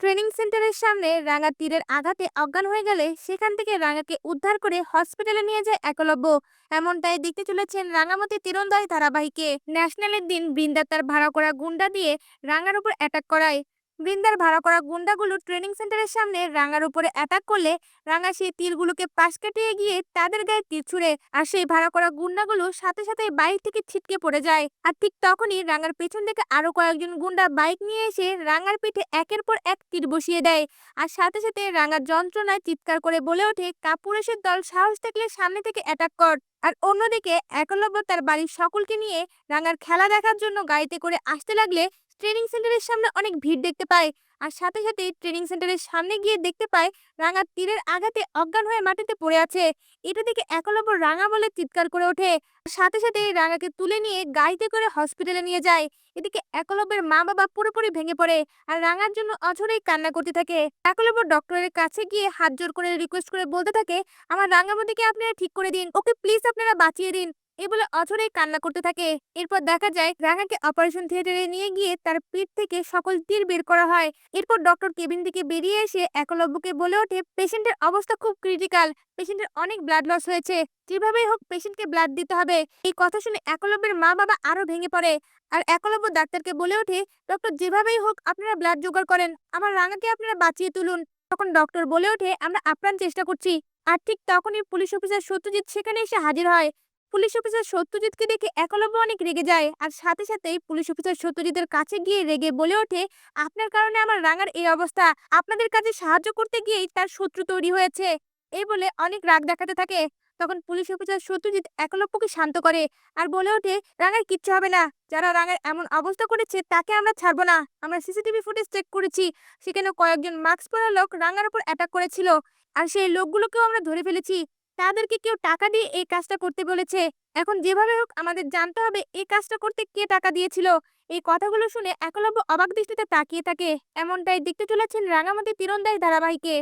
Training সেন্টারের সামনে রাঙা তীরের আঘাতে অজ্ঞান হয়ে গেলে সেখান থেকে রাঙাকে উদ্ধার করে হসপিটালে নিয়ে যায় একলব্য। এমনটাই দেখতে চলেছেন রাঙামতি তীরন্দাজ ধারাবাহিকে। ন্যাশনালের দিন বৃন্দা তার ভাড়া করা গুন্ডা দিয়ে রাঙার উপর অ্যাটাক করায়। বৃন্দার ভাড়া করা গুন্ডাগুলো ট্রেনিং সেন্টারের সামনে রাঙার উপরে অ্যাটাক করলে রাঙা সেই তীরগুলোকে পাশ কাটিয়ে গিয়ে তাদের গায়ে তীর ছুড়ে আর সেই ভাড়া করা গুন্ডাগুলো সাথে সাথে বাইক থেকে ছিটকে পড়ে যায়। আর ঠিক তখনই রাঙার পেছন থেকে আরও কয়েকজন গুন্ডা বাইক নিয়ে এসে রাঙার পিঠে একের পর এক তীর বসিয়ে দেয়। আর সাথে সাথে রাঙার যন্ত্রণায় চিৎকার করে বলে ওঠে কাপুরেশের দল সাহস থাকলে সামনে থেকে অ্যাটাক কর। আর অন্যদিকে একলব্য তার বাড়ির সকলকে নিয়ে রাঙার খেলা দেখার জন্য গাড়িতে করে আসতে লাগলে ট্রেনিং সেন্টারের সামনে অনেক ভিড় দেখতে পায় আর সাথে সাথে ট্রেনিং সেন্টারের সামনে গিয়ে দেখতে পায় রাঙা তীরের আঘাতে অজ্ঞান হয়ে মাটিতে পড়ে আছে। এটা দেখে একলব্য রাঙা বলে চিৎকার করে ওঠে। সাথে সাথে রাঙাকে তুলে নিয়ে গাড়িতে করে হসপিটালে নিয়ে যায়। এদিকে একলব্যের মা বাবা পুরোপুরি ভেঙে পড়ে আর রাঙার জন্য অঝরেই কান্না করতে থাকে। একলব্য ডক্টরের কাছে গিয়ে হাত জোর করে রিকোয়েস্ট করে বলতে থাকে, আমার রাঙামতিকে আপনারা ঠিক করে দিন। ওকে প্লিজ আপনারা বাঁচিয়ে দিন। এই বলে অঝরেই কান্না করতে থাকে। এরপর দেখা যায়, রাঙাকে অপারেশন থিয়েটারে নিয়ে গিয়ে তার পিঠ থেকে সকল তীর বের করা হয়। এরপর ডক্টর কেবিন থেকে বেরিয়ে এসে একলব্যকে বলে ওঠে পেশেন্টের অবস্থা খুব ক্রিটিক্যাল পেশেন্টের অনেক ব্লাড লস হয়েছে। যেভাবেই হোক পেশেন্টকে ব্লাড দিতে হবে। এই কথা শুনে একলব্যের মা বাবা আরও ভেঙে পড়ে। আর একলব্য ডাক্তারকে বলে ওঠে ডক্টর যেভাবেই হোক, আপনারা ব্লাড জোগাড় করেন। আমার রাঙাকে আপনারা বাঁচিয়ে তুলুন। তখন ডক্টর বলে ওঠে, আমরা আপ্রাণ চেষ্টা করছি। আর ঠিক তখনই পুলিশ অফিসার সত্যজিৎ সেখানে এসে হাজির হয়। পুলিশ অফিসার সত্যজিৎকে দেখে একলব্য অনেক রেগে যায়। আর সাথে সাথেই পুলিশ অফিসার সত্যজিতের কাছে গিয়ে রেগে বলে ওঠে, আপনার কারণে আমার রাঙার এই অবস্থা। আপনাদের কাছে সাহায্য করতে গিয়েই তার শত্রু তৈরি হয়েছে। এই বলে অনেক রাগ দেখাতে থাকে। তখন পুলিশ অফিসার সত্যজিৎ একলব্যকে শান্ত করে আর বলে ওঠে, রাঙার কিচ্ছু হবে না। যারা রাঙার এমন অবস্থা করেছে তাকে আমরা ছাড়বো না। আমরা সিসিটিভি ফুটেজ চেক করেছি। সেখানে কয়েকজন মাস্ক পরা লোক রাঙার উপর অ্যাটাক করেছিল। আর সেই লোকগুলোকেও আমরা ধরে ফেলেছি। তাদেরকে কেউ টাকা দিয়ে এই কাজটা করতে বলেছে। এখন যেভাবে হোক আমাদের জানতে হবে, এই কাজটা করতে কে টাকা দিয়েছিল? এই কথাগুলো শুনে একলব্য অবাক দৃষ্টিতে তাকিয়ে থাকে। এমনটাই দেখতে চলেছেন রাঙামাটি তীরন্দাজ ধারাবাহিকে।